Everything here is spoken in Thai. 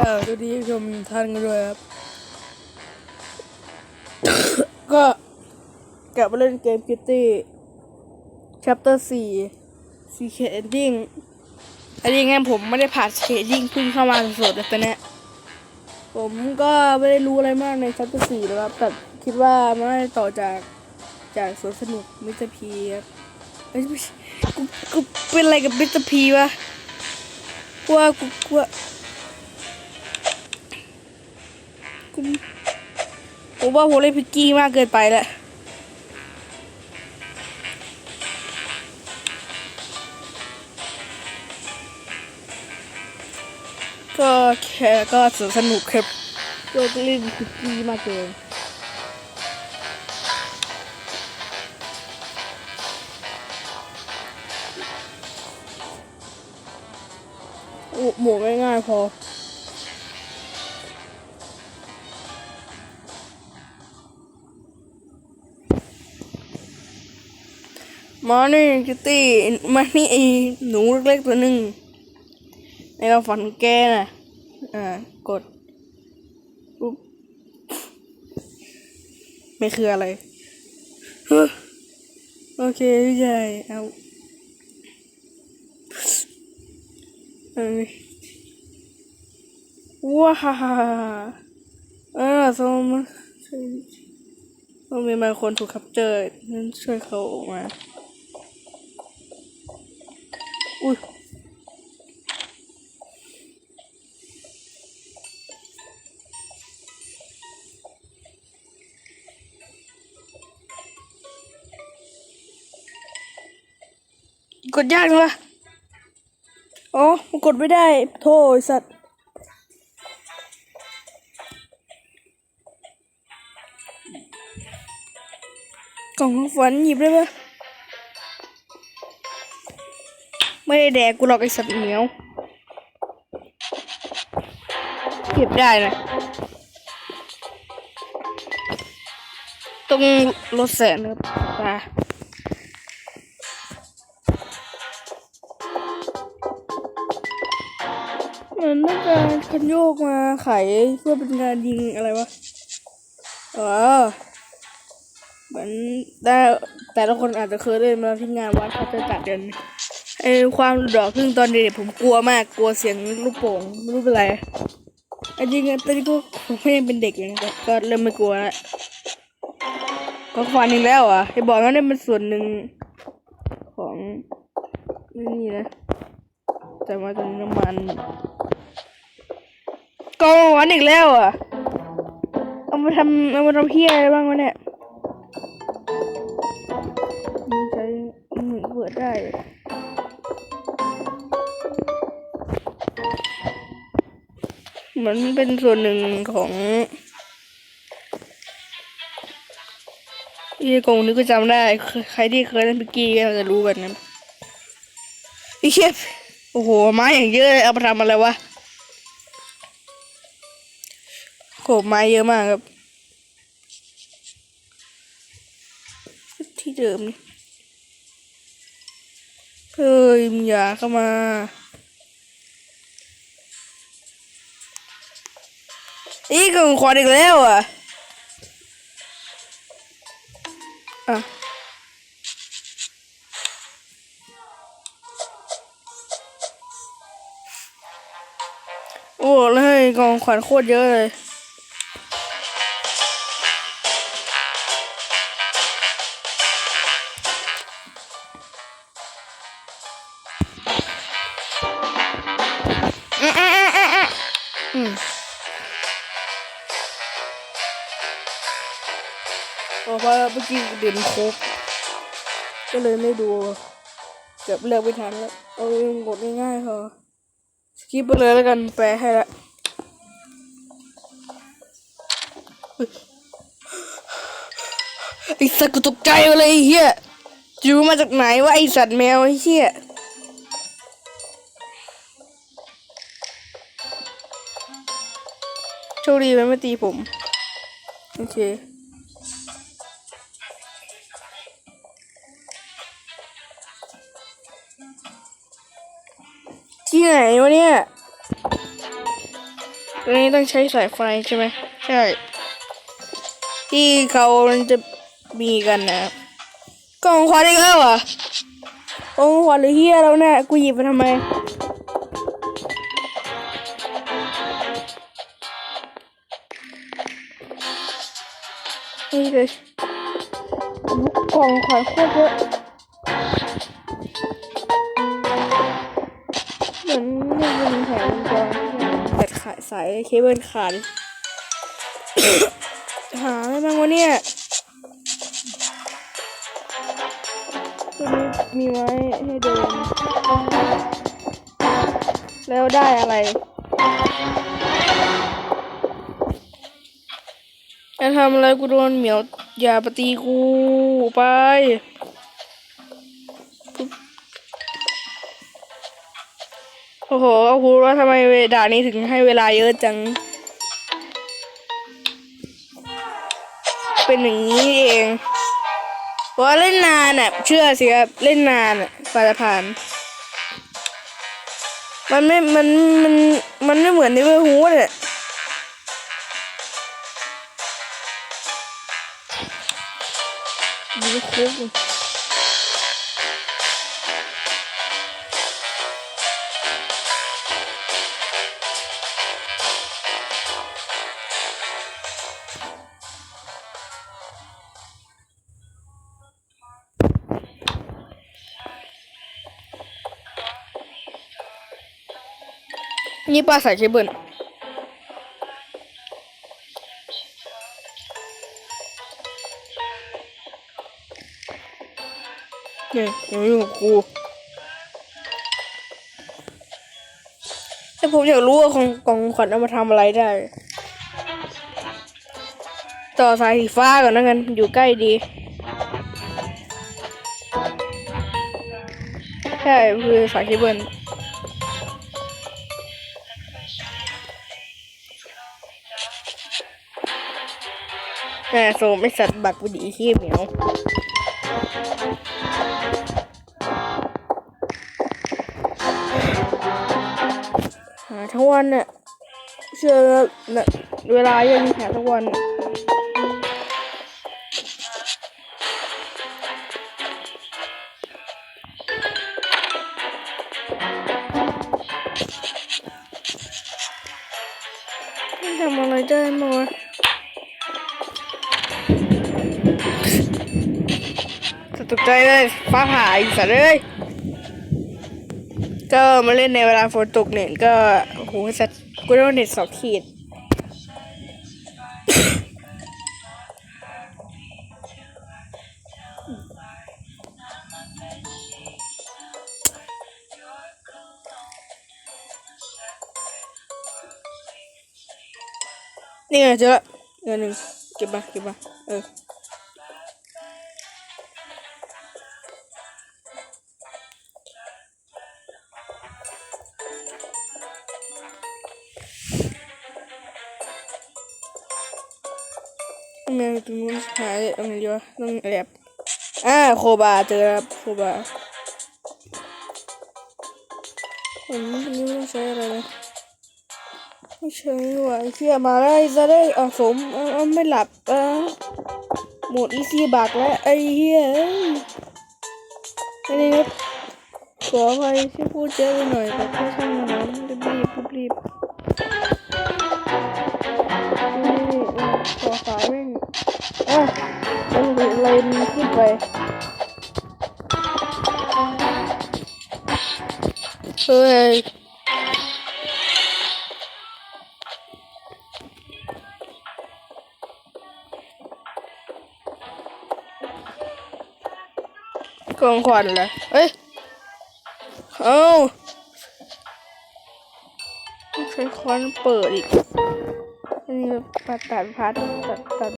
ก็สวัสดีผู้ชมท่านกันด้วยครับ ก็กลับมาเล่นเกม Kitty Chapter 4 Secret Ending อันนี้ไงผมไม่ได้ผ่าน Secret Ending เพิ่งเข้ามาสดๆแต่ตอนเนี้ยผมก็ไม่ได้รู้อะไรมากใน Chapter 4แล้วครับ แต่คิดว่ามันน่าจะต่อจากจากสวนสนุกมิสเตอร์พีครับเอ้ยไม่ใช่กูกูเป็นอะไรกับมิสเตอร์พีวะกูว่ากูกู ว่ากูผมว่าผมเล่นพิกกี้มากเกินไปแล้วก็แค่ก็สนุกครับโยกเล่นพิกกี้มากเกินโอ้หมูง่ายๆพอ มานี่คิตตี้มานี่ไอ้หนูเล็กๆตัวหนึ่งในเราฝันแกน่ะอ่ากดปุ๊บไม่คืออะไรโอเคพี่ชายเอาเอ้ยว้าฮ่าฮ่าฮ่าอ่าสมต้องมีบางคนถูกคับเจอนั้นช่วยเขาออกมา อุ้ยกดยากจังวะอ๋อ กดไม่ได้ โทษสัตว์ กล่องของฝันหยิบได้ปะ ไม่ได้แดกกูหรอกไอสัตว์เหนียวเก็บได้นะต้องลดแสนครับตามันต้องการคันโยกมาไขเพื่อเป็นการยิงอะไรวะอ๋อเหมือนได้แต่ละคนอาจจะเคยเล่นมาที่งานวัดเขาจะจัดกัน ไอความดอกพึ่งตอนเด็กๆผมกลัวมากกลัวเสียงลูกโป่งไม่รู้เป็นไรอันจริงๆตอนนี้ก็ผมก็ยังเป็นเด็กอยู่นะครับก็เริ่มไม่กลัวแล้วก็ฟันอีกแล้วอะไอบอกว่านี่เป็นส่วนหนึ่งของนี่นะแต่มาจากน้ำมันกองวานอีกแล้วอะเอามาทำเอามาทำเพี้ยอะไรบ้างวะเนี่ยนี่ใช้มือเปิดได้ เหมือนเป็นส่วนหนึ่งของอีกงนี้ก็จำได้ ใครที่เคยเล่นพิกกี้ก็จะรู้กันนะอ้เชฟโอ้โหไม้อย่างเยอะเลยเอาไปทำอะไรวะโหไม้เยอะมากครับ ที่เดิมนี่เฮ้ยมึงอย่าเข้ามา อีกของขวัญอีกแล้วอะอะโอ้เลยกองขวัญโคตรเยอะเลยอืม ว่าเมื่อกี้เด่นโคกก็เลยไม่ดูเกือบเลือกไม่ทันแล้วเอาเองกดง่ายๆพอสกิปไปเลยแล้วกันแปลให้ละเฮ้ยไอสัตว์กูตกใจเลยไอ้เฮียจูมาจากไหนวะไอสัตว์แมวไอเฮียโชคดีมันไม่ตีผม โอเค ที่ไหนวะเนี่ยตัวนี้ต้องใช้สายไฟใช่ไหมใช่ ที่เขาจะมีกันนะกล่องควันอีกแล้วเหรอะกล่องควันหรือเฮียแล้วเนี่ยกูหยิบไปทำไมนี่เลยกล่องขายโคตรเยอะ สายเคเบิลขาดหาอะไรบ้างวะเนี่ยตัวนี้มีไว้ให้เดิน แล้วได้อะไรจะทำอะไรกูโดนเหมียวอย่าปฏิกูไป โอ้โหเอาพูดว่าทำไมเวด่านี้ถึงให้เวลาเยอะจัง เป็นอย่างนี้เองเพราะเล่นนานอะ เชื่อสิครับ เล่นนานอะกว่าจะผ่าน มันไม่ มัน มัน มันไม่เหมือนในเวอร์ฮูดอะดูคุก นี่ปลาสายเคเบิลนี่อยู่ยุ่งกับกูแต่ผมอยากรู้ว่าของกองขวัญเอามาทำอะไรได้ ต่อสายสีฟ้าก่อนนะกันอยู่ใกล้ดี ใช่คือสายเคเบิล แม่โซไม่สัตว์บักวิดีขี้เหมียวหาทั้งวันเนี่ยเชื่อเนี่ยเวลายังหาทั้งวันทำอะไรได้มา ตกใจเลยฟ้าผ่าอีกสัตว์เลยก็มาเล่นในเวลาฝนตกเนี่ยก็โหสัตว์กูต้องเน็ตสองขีดนี่ไงเจอละเงินหนึ่งเก็บมาเก็บมาเออ ทำไมตรงนู้นหายตรงไหนวะต้องแอบอ่าโคบาเจอแล้วครับโคบาผมไม่รู้ต้องใช้อะไรนะไม่ใช่ว่ะไอ้เชี่ยมาไอ้จะได้อาสมอาเอาไม่หลับอะหมดอีซี่บักแล้วไอ้เหี้ยอันนี้ขอไปช่วยพูดเยอะไปหน่อยแต่แค่ช่างมัน เฮ้ยกองควันเลยเฮ้ย เอาต้อใช้ควันเปิดอีก อันนี้ตัดตัดพัดตัดตัด